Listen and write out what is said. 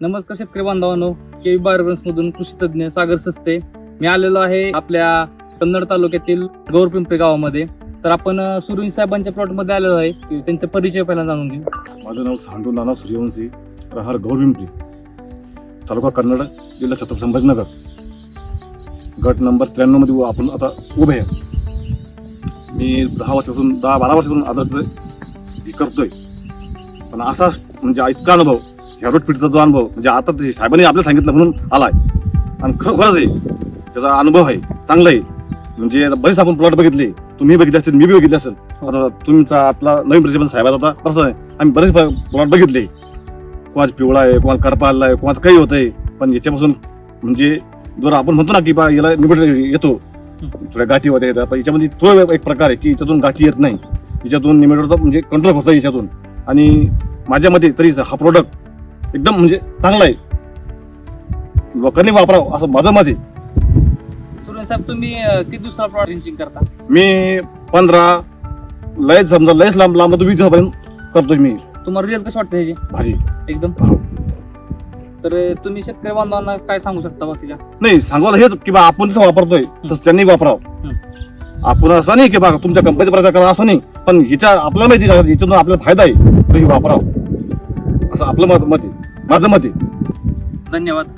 नमस्कार शेतकरी बांधवांनो के बायोगन्स मधून कृषी तज्ज्ञ सागर सस्ते. मी आलेलो आहे आपल्या कन्नड तालुक्यातील गौरपिंपरी गावामध्ये. तर आपण सुरुई साहेबांच्या प्लॉटमध्ये आलेलो आहे. त्यांचा परिचय पहिला जाणून घेऊ. माझं नाव सांडू नाना सूर्यवंशी प्रहार गौरविंपरी तालुका कन्नड जिल्हा छत्रपती संभाजीनगर. गट नंबर त्र्याण्णवमध्ये आपण आता उभे आहे. मी दहा वर्षापासून दहा बारा वर्षापासून आदर करतोय. पण असा म्हणजे इतका अनुभव ह्या रोट पिढीचा जो अनुभव म्हणजे आता ते साहेबांनी आपल्याला सांगितलं म्हणून आलाय. आणि खरोखरच आहे त्याचा अनुभव आहे चांगला आहे. म्हणजे बरेच आपण प्लॉट बघितले तुम्ही बघितले असतील मी बी बघितले असेल. आता तुमचा आपला नवीन प्रिन्सिपल साहेबाचा आता कसं आहे. आम्ही बरेच प्लॉट बघितले. कोणाच पिवळा आहे कोणाला करपा आला आहे कोणाचं काही होतंय पण याच्यापासून म्हणजे जर आपण म्हणतो ना की बा याला निवड येतो. थोड्या गाठी वगैरे येतात पण याच्यामध्ये तो एक प्रकार आहे की याच्यातून गाठी येत नाही. याच्यातून निमेटरचा म्हणजे कंट्रोल होतं याच्यातून. आणि माझ्या मते तरी हा प्रोडक्ट एकदम म्हणजे चांगला आहे. लोकांनी वापरावं असं माझं मत आहे. साहेब तुम्ही अं, किती दुसरा प्लॉट रिंचिंग करता? मी पंधरा लयच समजा लयच लांब लांब तर वीस दिवसापर्यंत करतोय मी. तुम्हाला रिअल कसं वाटतं ह्याची भाजी एकदम? हो. तर अं, तुम्ही शेतकरी बांधवांना काय सांगू शकता बाकीच्या नाही सांगायला हेच की बा आपण जसं वापरतोय तसं त्यांनी वापरावं. आपण असं नाही की बा तुमच्या कंपनीचा प्रचार करा असं नाही. पण हिच्या आपल्याला माहिती आहे, याच्यातून आपल्याला फायदा आहे तर हे वापरावं. असं आपलं मत मत आहे. माझं मत आहे. धन्यवाद.